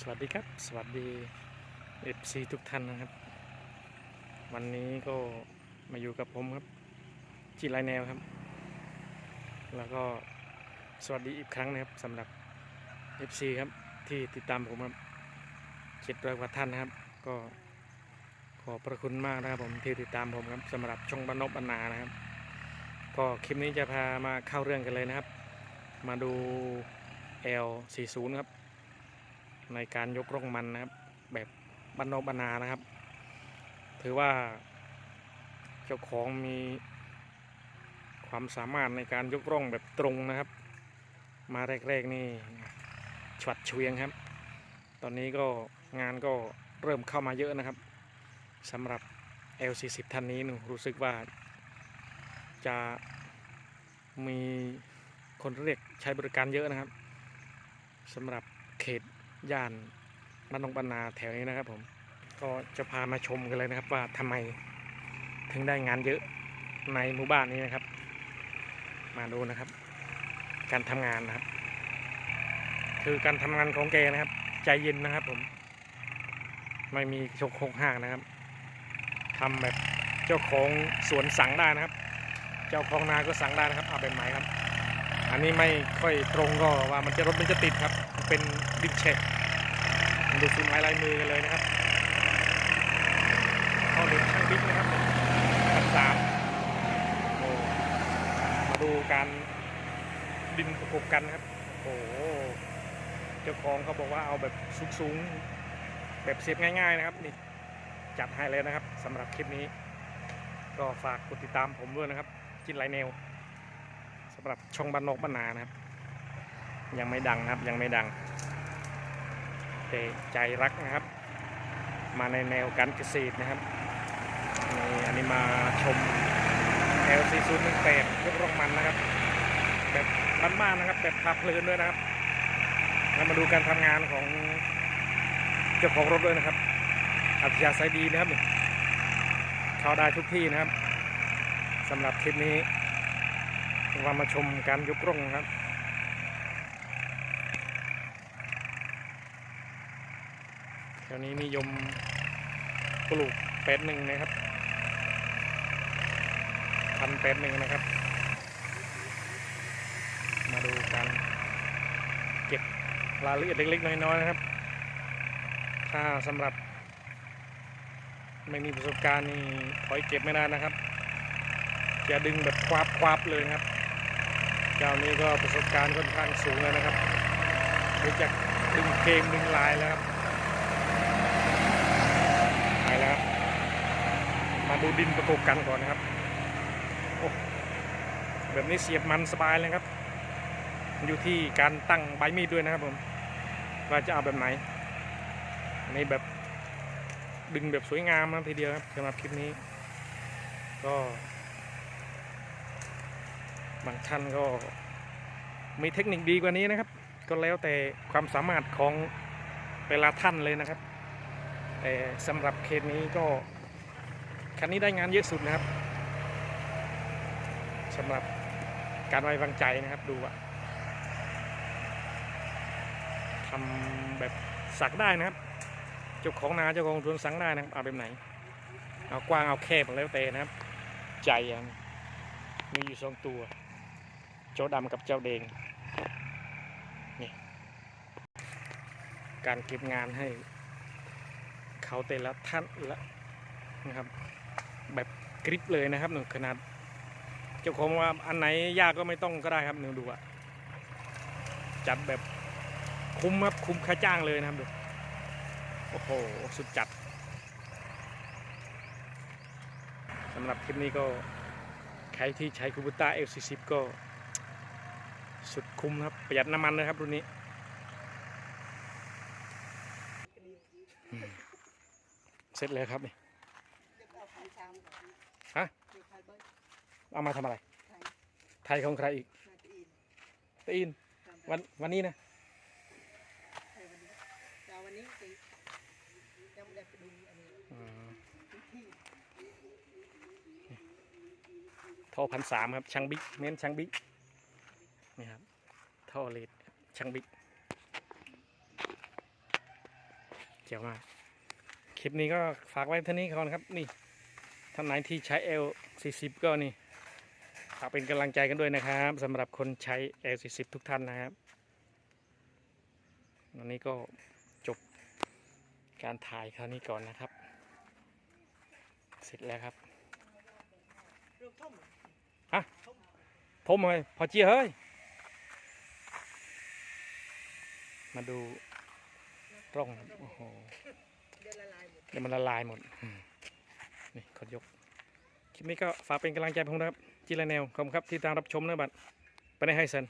สวัสดีครับ สวัสดีเอฟซีทุกท่านนะครับ วันนี้ก็มาอยู่กับผมครับจีไรแนวครับ แล้วก็สวัสดีอีกครั้งนะครับสำหรับ FC ครับที่ติดตามผมครับเจ็ดร้อยกว่าท่านนะครับ ก็ขอบพระคุณมากนะครับผมที่ติดตามผมครับสำหรับช่องบรรนบบรรณานะครับ ก็คลิปนี้จะพามาเข้าเรื่องกันเลยนะครับ มาดู L40 ครับ ในการยกร่องมันนะครับ แบบบรรนบบรรณานะครับ ถือว่าเจ้าของมีความสามารถในการยกร่องแบบตรงนะครับ มาแรกๆนี่ฉวัดเฉวียงครับ ตอนนี้ก็งานก็เริ่มเข้ามาเยอะนะครับสำหรับ L40 ท่านนี้หนูรู้สึกว่าจะมีคนเรียกใช้บริการเยอะนะครับสำหรับเขต ย่านบ้านนงบรรนาแถวนี้นะครับผมก็จะพามาชมกันเลยนะครับ ว่าทำไมถึงได้งานเยอะในหมู่บ้านนี้นะครับ มาดูนะครับ การทำงานนะครับ คือการทำงานของแกนะครับ ใจเย็นนะครับ ผม ไม่มีชกโคกห้างนะครับทำแบบเจ้าของสวนสั่งได้นะครับ เจ้าของนาก็สั่งได้นะครับ เอาเป็นไหมครับ อันนี้ไม่ค่อยตรงก็ว่ามันจะรถมันจะติดครับ เป็นดินเช็ค ดูฝีไม้ลายมือกันเลยนะครับเอเด็กช่างบิ๊กนะครับพันสามโอ้มาดูการดินประกบกันนะครับ โอ้โหเจ้าของเขาบอกว่าเอาแบบสูงๆแบบเสียบง่าย ๆ นะครับนี่จัดให้เลยนะครับสำหรับคลิปนี้ ก็ฝากกดติดตามผมด้วยนะครับ จินไลแนวสำหรับช่องบ้านนกบ้านนานะครับ ยังไม่ดังนะครับยังไม่ดัง แต่ใจรักนะครับ มาในแนวการเกษตรนะครับนี่อันนี้มาชม L4018 ยกร่องมันนะครับ แบบบ้านๆนะครับ แบบพาเพลินด้วยนะครับแล้วมาดูการทำงานของเจ้าของรถด้วยนะครับ อัธยาศัยดีนะครับเข้าได้ทุกที่นะครับสำหรับคลิปนี้ว่ามาชมการยกร่องนะครับ แถวนี้นิยมปลูกเป็ดหนึ่งนะครับพันเป็ดหนึ่งนะครับ มาดูการเก็บรายละเอียดเล็ก ๆ น้อยๆนะครับ ถ้าสำหรับ ไม่มีประสบการณ์นี่ถอยเก็บไม่ได้นะครับ จะดึงแบบควาบควาบเลยครับเจ้านี้ก็ประสบการณ์ค่อนข้างสูงเลยนะครับรู้จักดึงเกมดึงลายแล้วครับ ไปแล้วครับ มา ดูดินประกบกันก่อนนะครับโอ้แบบนี้เสียบมันสบายเลยครับ อยู่ที่การตั้งใบมีดด้วยนะครับผมว่าจะเอาแบบไหนอันนี้แบบดึงแบบสวยงามนะทีเดียวครับสำหรับคลิปนี้ ก็บางท่านก็มีเทคนิคดีกว่านี้นะครับ ก็แล้วแต่ความสามารถของแต่ละท่านเลยนะครับ แต่สำหรับเคสนี้ก็ คันนี้ได้งานเยอะสุดนะครับสำหรับการไว้วางใจนะครับดูอะทำแบบสักได้นะครับเจ้าของนาเจ้าของสวนสังได้นะครับเอาแบบไหน เอากว้างเอาแคบแล้วแต่นะครับ ใจมีอยู่สองตัว เจ้าดำกับเจ้าแดงนี่การเก็บงานให้เขาแต่ละท่านละนะครับ แบบกริปเลยนะครับหนูขนาดเจ้าของว่าอันไหนยากก็ไม่ต้องก็ได้ครับหนูดูอะจัดแบบคุ้มครับคุ้มค่าจ้างเลยนะครับดูโอ้โหสุดจัดสำหรับคลิปนี้ก็ใครที่ใช้คูบูต้า L40 ก็สุดคุ้มครับ ประหยัดน้ำมันนะครับรุ่นนี้เสร็จแล้วครับนี่ ฮะ เอามาทำอะไรไทยของใครอีกตีนวันวันนี้นะวันนี้สิยังไม่ได้ไปดูอันนี้อืมพื้นที่ท่อพันสามครับช่างบิ๊กเน้นช่างบิ๊กนี่ครับท่อเลดช่างบิ๊กเจ๋วมากคลิปนี้ก็ฝากไว้เท่านี้ก่อนครับนี่ท่านไหนที่ใช้ L40 ก็นี่ฝากเป็นกำลังใจกันด้วยนะครับสำหรับคนใช้ L40 ทุกท่านนะครับวันนี้ก็จบการถ่ายคราวนี้ก่อนนะครับ เสร็จแล้วครับเรื่องท่มเฮ้ยพอเจียเฮ้ย มาดูร่องโอ้โหเดือนละลายหมดเดี๋ยวมันละลายหมดนี่คนยก คลิปนี้ก็ฝากเป็นกำลังใจผมนะครับ จิรแนวขอบคุณครับที่ตามรับชมนะบัดไปในไฮเซน